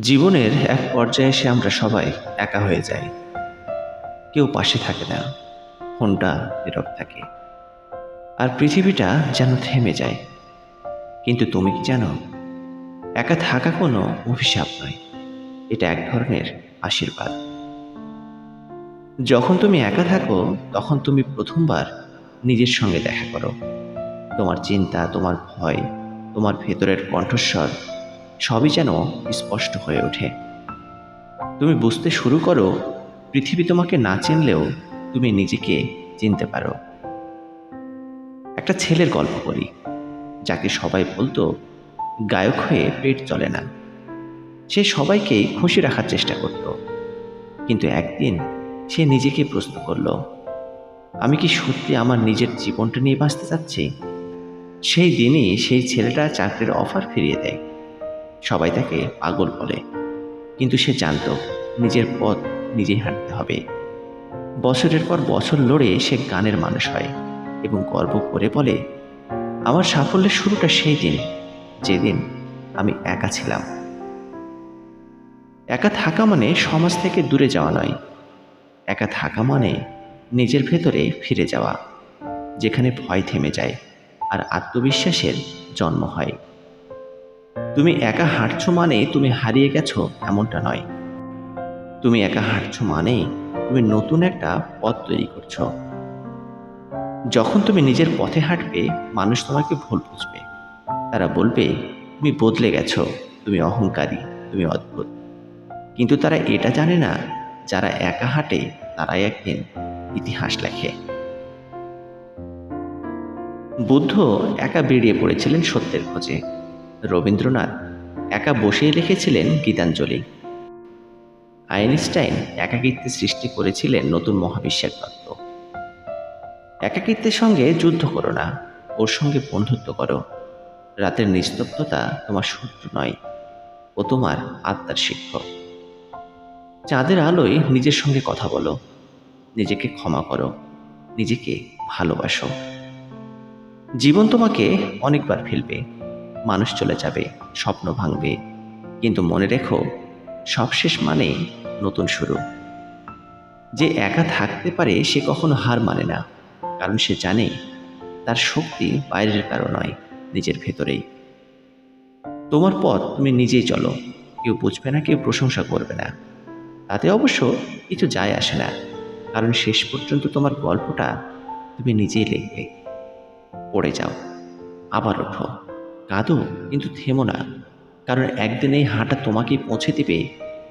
জীবনের এক পর্যায়ে এসে আমরা সবাই একা হয়ে যাই। কেউ পাশে থাকে না, ফোনটা নীরব থাকে। আর পৃথিবীটা যেন থেমে যায়। কিন্তু তুমি কি জানো, একা থাকা কোনো অভিশাপ নয়। এটা এক ধরনের আশীর্বাদ। যখন তুমি একা থাকো, তখন তুমি প্রথমবার নিজের সঙ্গে দেখা করো। তোমার চিন্তা, তোমার ভয়, তোমার ভেতরের কণ্ঠস্বর সবই যেন স্পষ্ট হয়ে ওঠে। তুমি বুঝতে শুরু করো, পৃথিবী তোমাকে না চিনলেও তুমি নিজেকে চিনতে পারো। একটা ছেলের গল্প করি যাকে সবাই বলতো, গায়ক হয়ে পেট চলে না। সে সবাইকেই খুশি রাখার চেষ্টা করত। কিন্তু একদিন সে নিজেকে প্রশ্ন করল, আমি কি সত্যি আমার নিজের জীবনটা নিয়ে বাঁচতে চাচ্ছি? সেই দিনই সেই ছেলেটা চাকরির অফার ফিরিয়ে দেয়। সবাই তাকে পাগল বলে। কিন্তু সে জানত নিজের পথ নিজেই হাঁটতে হবে। বছরের পর বছর লড়ে সে গানের মানুষ হয় এবং গর্ব করে বলে, আমার সাফল্যের শুরুটা সেই দিন, যেদিন আমি একা ছিলাম। একা থাকা মানে সমাজ থেকে দূরে যাওয়া নয়। একা থাকা মানে নিজের ভেতরে ফিরে যাওয়া, যেখানে ভয় থেমে যায় আর আত্মবিশ্বাসের জন্ম হয়। তুমি একা হাঁটছো মানে তুমি হারিয়ে গেছো এমনটা নয়। তুমি একা হাঁটছো মানে তুমি নতুন একটা পথ তৈরি করছ। যখন তুমি নিজের পথে হাঁটবে, মানুষ তোমাকে ভুল বুঝবে। তারা বলবে, তুমি বদলে গেছো, তুমি অহংকারী, তুমি অদ্ভুত। কিন্তু তারা এটা জানে না, যারা একা হাঁটে, তারাই একদিন ইতিহাস লেখে। বুদ্ধ একা বেরিয়ে পড়েছিলেন সত্যের খোঁজে। রবীন্দ্রনাথ একা বসেই লিখেছিলেন গীতাঞ্জলি। আইনস্টাইন একাকিত্বে সৃষ্টি করেছিলেন নতুন মহাবিশ্বের তত্ত্ব। একাকিত্বের সঙ্গে যুদ্ধ করো না, ওর সঙ্গে বন্ধুত্ব করো। রাতের নিস্তব্ধতা তোমার শত্রু নয়, ও তোমার আত্মার শিক্ষক। চাঁদের আলোয় নিজের সঙ্গে কথা বলো, নিজেকে ক্ষমা করো, নিজেকে ভালোবাসো। জীবন তোমাকে অনেকবার ফেলবে। মানুষ চলে যাবে, স্বপ্ন ভাঙবে। কিন্তু মনে রেখো, সবশেষ মানে নতুন শুরু। যে একা থাকতে পারে, সে কখনো হার মানে না। কারণ সে জানে, তার শক্তি বাইরের কারও নয়, নিজের ভেতরেই। তোমার পথ তুমি নিজেই চলো, কেউ বুঝবে না, কেউ প্রশংসা করবে না। তাতে অবশ্য কিছু যায় আসে না। কারণ শেষ পর্যন্ত তোমার গল্পটা তুমি নিজেই লিখবে। পড়ে যাও, আবার ওঠো। কাঁদো, কিন্তু থেমো না। কারণ একদিন এই হাঁটা তোমাকেই পৌঁছে দিবে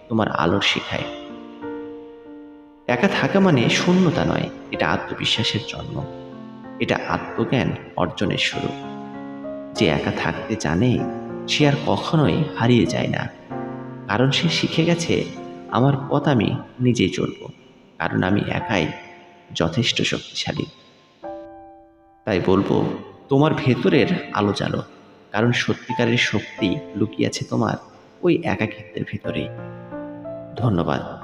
তোমার আলোর শিখায়। একা থাকা মানে শূন্যতা নয়, এটা আত্মবিশ্বাসের জন্ম। এটা আত্মজ্ঞান অর্জনের শুরু। যে একা থাকতে জানে, সে আর কখনোই হারিয়ে যায় না। কারণ সে শিখে গেছে, আমার পথ আমি নিজেই চলব, কারণ আমি একাই যথেষ্ট শক্তিশালী। তাই বলব, তোমার ভেতরের আলো জ্বালো। কারণ সত্যিকারের শক্তি লুকিয়ে আছে তোমার ওই একাকিত্বের ভিতরে ধন্যবাদ।